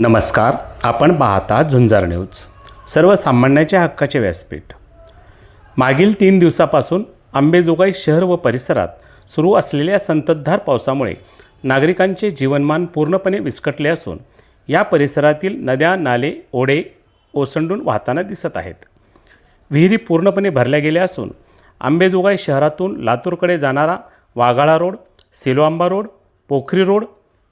नमस्कार आपण पाहता झुंजार न्यूज सर्वसामान्याच्या हक्काचे व्यासपीठ. मागील तीन दिवसापासून आंबेजोगाई शहर व परिसरात सुरू असलेल्या संततधार पावसामुळे नागरिकांचे जीवनमान पूर्णपणे विस्कटले असून या परिसरातील नद्या नाले ओढे ओसंडून वाहताना दिसत आहेत. विहिरी पूर्णपणे भरल्या गेल्या असून आंबेजोगाई शहरातून लातूरकडे जाणारा Waghala road Siloamba road Pokhari road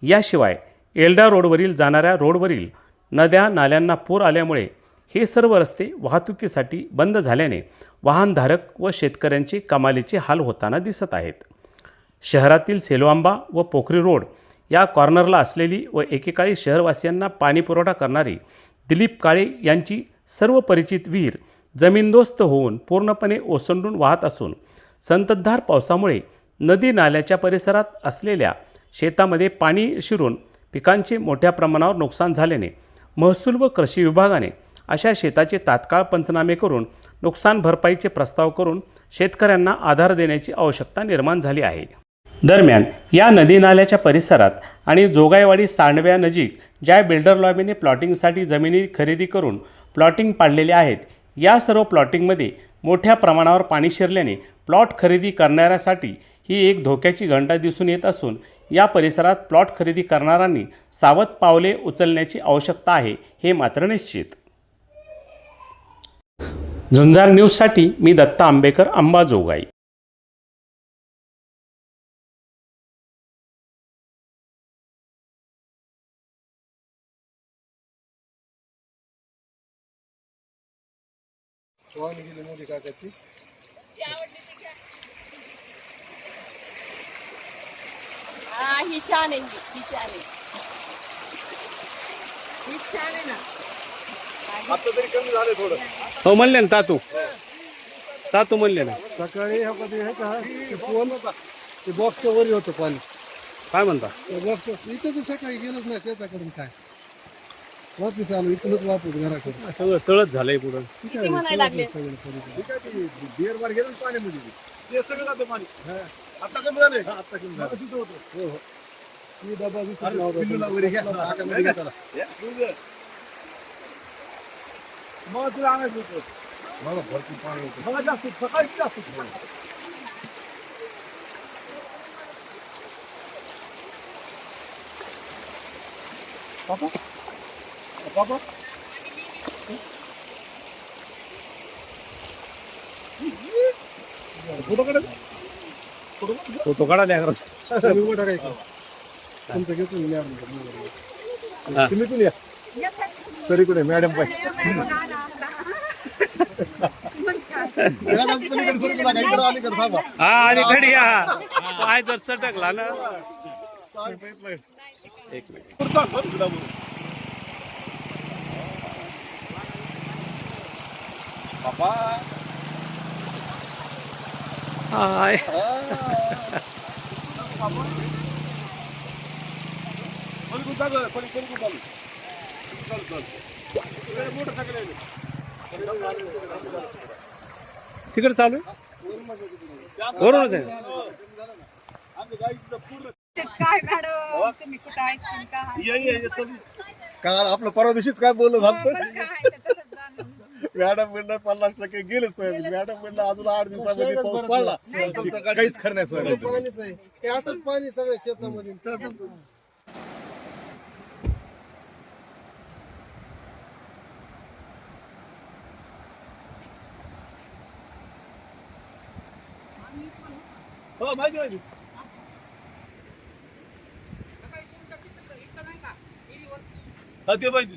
याशिवाय एल्डा रोडवरील जाणाऱ्या रोडवरील नद्या नाल्यांना पूर आल्यामुळे हे सर्व रस्ते वाहतुकीसाठी बंद झाल्याने वाहनधारक व शेतकऱ्यांचे कमालीचे हाल होताना दिसत आहेत. शहरातील सेलोआंबा व पोखरी रोड या कॉर्नरला असलेली व एकेकाळी शहरवासियांना पाणीपुरवठा करणारी दिलीप काळे यांची सर्व परिचित विहीर जमीनदोस्त होऊन पूर्णपणे ओसंडून वाहत असून संततधार पावसामुळे नदी नाल्याच्या परिसरात असलेल्या शेतामध्ये पाणी शिरून पिकांचे मोठ्या प्रमाणावर नुकसान झाल्याने महसूल व कृषी विभागाने अशा शेताचे तात्काळ पंचनामे करून नुकसान भरपाईचे प्रस्ताव करून शेतकऱ्यांना आधार देण्याची आवश्यकता निर्माण झाली आहे. दरम्यान या नदी नाल्याच्या परिसरात आणि जोगाईवाडी सांडव्यानजीक ज्या बिल्डर लॉबीने प्लॉटिंगसाठी जमिनी खरेदी करून प्लॉटिंग पाडलेले आहेत या सर्व प्लॉटिंगमध्ये मोठ्या प्रमाणावर पाणी शिरल्याने प्लॉट खरेदी करणाऱ्यासाठी ही एक धोक्याची घंटा दिसून येत असून या परिसरात प्लॉट खरेदी करणाऱ्यांनी सावध पावले उचलण्याची आवश्यकता आहे हे मात्र निश्चित. झुंजार न्यूजसाठी मी दत्ता आंबेकर अंबाजोगाई. स्वामी गेली काकाची. हा ही छान आहे ही ही छान आहे. ही छान आहे ना. आता तरी कमी झाले थोडं. हो म्हणले ना तातू. तातू म्हणले ना. सकाळी हा कधी हे का ते पोल ते बॉक्सच्या वरी होतं पाणी. काय म्हणता? त्या बॉक्सच्या इथं तर सकाळी गेलंच नाही शेताकडून काय. वापस आलो इथूनच वापस घराकडून. सगळं तळच झालंय पुढं. किती म्हणायला लागले. सगळं गेलं ना पाण्यामध्ये. ते सगळं जातं पाणी. आता कमी झाले आता कमी झालं हो हो मी डबा विकत लावला होता. टाकामध्ये घेतला. मग तुला आणायचं होतं. मला भरपूर पाणी होतं मला जास्त सकाळी जास्त पापा पापा फोटो काढा फोटो काढा टाकायचं तुमचं घेतो मी हा. तुम्ही कोण या. तरी कुठे मॅडम पाहिजे मॅडम पलीकडे फिरून बघा, इकडं अलीकडे थांबा. हा आणि घडी हा पाय जर सटकला ना. एक मिनिट हाय पलीकडून चालू आहे, पली- पलीकडून चालू. चालू, चालू. इकडे मोटरसायकल आहे. तिकडे चालू आहे आहे काय मॅडम तुम्ही कुठं ऐकून. काल आपलं परवा दिवशीच काय बोलत झालं काय ते तसंच झालं. मॅडम म्हणलं पन्नास टक्के गेलेच सोयाबीन. मॅडम म्हणलं अजून आठ दिवसामध्ये पाऊस पडला. काहीच खरं नाही सोयाबीन. पाणीच आहे. हे असंच पाणी सगळ्या शेतामध्ये. हो माहिती माहिती. हा, ते माहिती.